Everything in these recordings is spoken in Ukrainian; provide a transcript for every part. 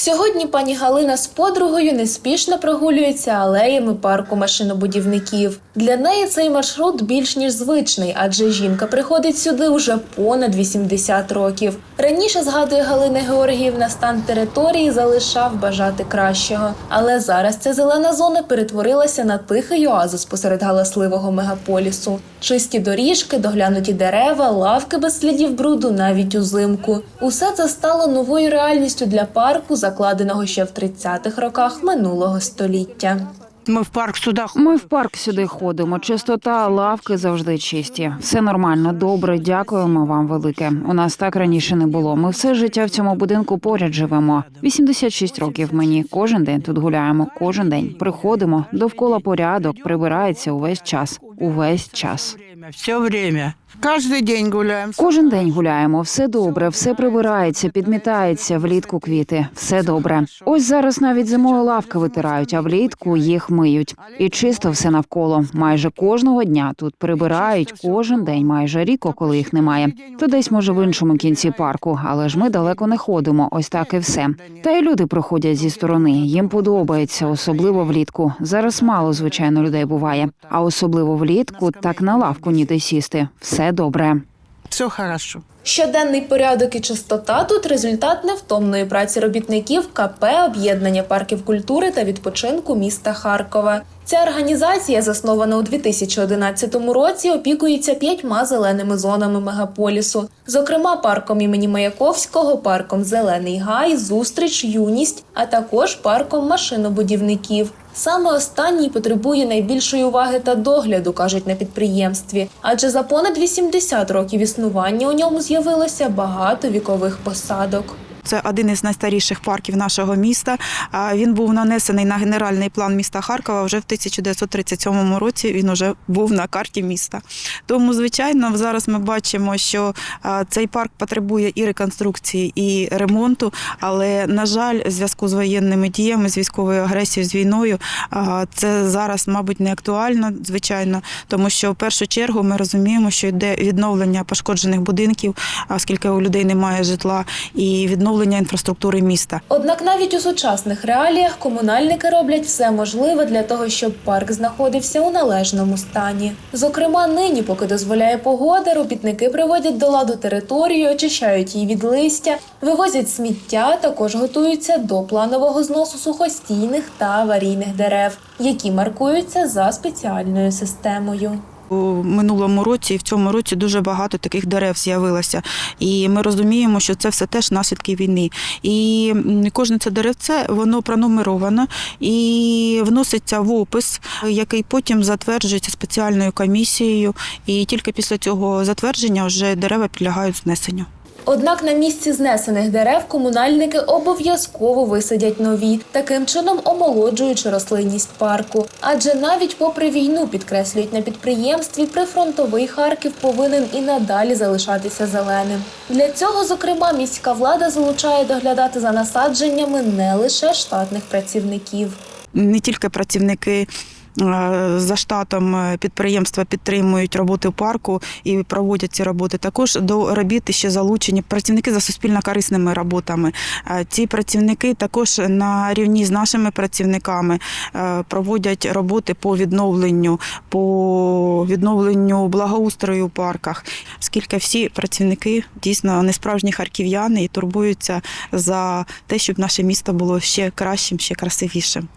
Сьогодні пані Галина з подругою неспішно прогулюється алеями парку машинобудівників. Для неї цей маршрут більш ніж звичний, адже жінка приходить сюди уже понад 80 років. Раніше згадує Галина Георгіївна, стан території залишав бажати кращого. Але зараз ця зелена зона перетворилася на тихий оазис посеред галасливого мегаполісу. Чисті доріжки, доглянуті дерева, лавки без слідів бруду навіть узимку. Усе це стало новою реальністю для парку, закладеного ще в 30-х роках минулого століття. Ми в парк сюди Ми в парк сюди ходимо. Чистота, лавки завжди чисті. Все нормально, добре. Дякуємо вам велике. У нас так раніше не було. Ми все життя в цьому будинку поряд живемо. 86 років мені. Кожен день тут гуляємо. Кожен день приходимо. Довкола порядок прибирається увесь час. Увесь час. все время. Кожен день гуляємо. Кожен день гуляємо. Все добре, все прибирається, підмітається влітку квіти. Все добре. Ось зараз навіть зимою лавки витирають, а влітку їх миють. І чисто все навколо. Майже кожного дня тут прибирають кожен день, майже рік, коли їх немає. То десь може в іншому кінці парку, але ж ми далеко не ходимо. Ось так і все. Та й люди проходять зі сторони. Їм подобається, особливо влітку. Зараз мало звичайно людей буває, а особливо влітку так на лавку ніде сісти. Все добре. Все хорошо. Щоденний порядок і чистота тут результат невтомної праці робітників КП об'єднання парків культури та відпочинку міста Харкова. Ця організація, заснована у 2011 році, опікується п'ятьма зеленими зонами мегаполісу, зокрема парком імені Маяковського, парком Зелений Гай, Зустріч, Юність, а також парком машинобудівників. Саме останній потребує найбільшої уваги та догляду, кажуть на підприємстві. Адже за понад 80 років існування у ньому з'явилося багато вікових посадок. Це один із найстаріших парків нашого міста. Він був нанесений на генеральний план міста Харкова вже в 1937 році. Він вже був на карті міста. Тому, звичайно, зараз ми бачимо, що цей парк потребує і реконструкції, і ремонту. Але на жаль, в зв'язку з воєнними діями, з військовою агресією, з війною, це зараз, мабуть, не актуально, звичайно, тому що в першу чергу ми розуміємо, що йде відновлення пошкоджених будинків, оскільки у людей немає житла, і відновлення інфраструктури міста. Однак навіть у сучасних реаліях комунальники роблять все можливе для того, щоб парк знаходився у належному стані. Зокрема, нині, поки дозволяє погода, робітники приводять до ладу територію, очищають її від листя, вивозять сміття, також готуються до планового зносу сухостійних та аварійних дерев, які маркуються за спеціальною системою. У минулому році і в цьому році дуже багато таких дерев з'явилося. І ми розуміємо, що це все теж наслідки війни. І кожне це деревце воно пронумеровано і вноситься в опис, який потім затверджується спеціальною комісією. І тільки після цього затвердження вже дерева підлягають знесенню. Однак на місці знесених дерев комунальники обов'язково висадять нові, таким чином омолоджуючи рослинність парку. Адже навіть попри війну підкреслюють на підприємстві, прифронтовий Харків повинен і надалі залишатися зеленим. Для цього, зокрема, міська влада залучає доглядати за насадженнями не лише штатних працівників. не тільки працівники. Е, За штатом е, підприємства підтримують роботи в парку і проводять ці роботи. Також до робіт ще залучені працівники за суспільно корисними роботами. Е, Ці працівники також на рівні з нашими працівниками проводять роботи по відновленню, по відновленню благоустрою в парках, оскільки всі працівники дійсно не справжні харків'яни і турбуються за те, щоб наше місто було ще кращим, ще красивішим.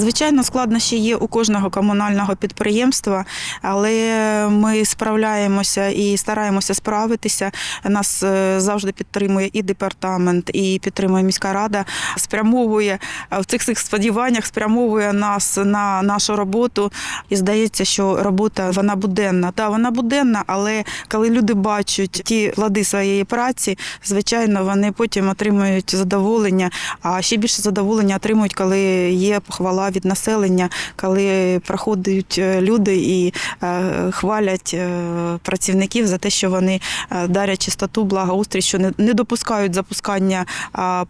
Звичайно, складнощі є у кожного комунального підприємства, але ми справляємося і стараємося справитися. Нас е, завжди підтримує і департамент, і підтримує міська рада. Спрямовує е, в цих цих сподіваннях, спрямовує нас на нашу роботу. І здається, що робота вона буденна. Так, вона буденна, але коли люди бачать ті плоди своєї праці, звичайно, вони потім отримують задоволення. А ще більше задоволення отримують, коли є похвала від населення, коли проходять е, люди і е, хвалять е, працівників за те, що вони дарять чистоту, благоустрій, що не, допускають запускання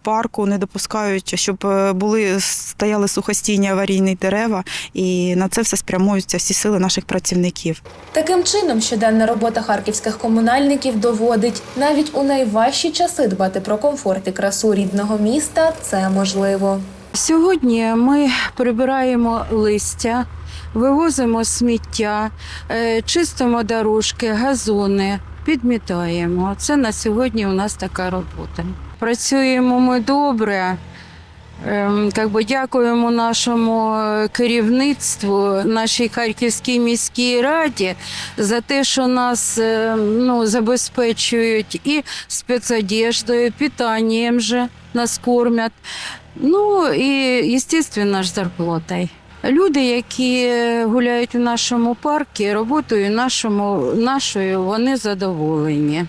парку, не допускають, щоб були стояли сухостійні аварійні дерева, і на це все спрямуються всі сили наших працівників. Таким чином, щоденна робота харківських комунальників доводить, навіть у найважчі часи дбати про комфорт і красу рідного міста це можливо. Сьогодні ми прибираємо листя, вивозимо сміття, е, чистимо дорожки, газони, підмітаємо. Це на сьогодні у нас така робота. Працюємо ми добре. Ем, Как би дякуємо нашому е, керівництву, нашій Харківській міській раді за те, що нас е, ну, забезпечують і спецодеждою, питанням же нас кормять. Ну і, звісно, ж зарплатой. Люди, які гуляють у нашому парку, роботою нашому, нашою, вони задоволені.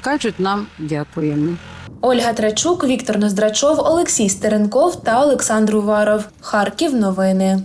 Кажуть нам дякуємо. Ольга Трачук, Віктор Ноздрачов, Олексій Стеренков та Олександр Уваров. Харків. Новини.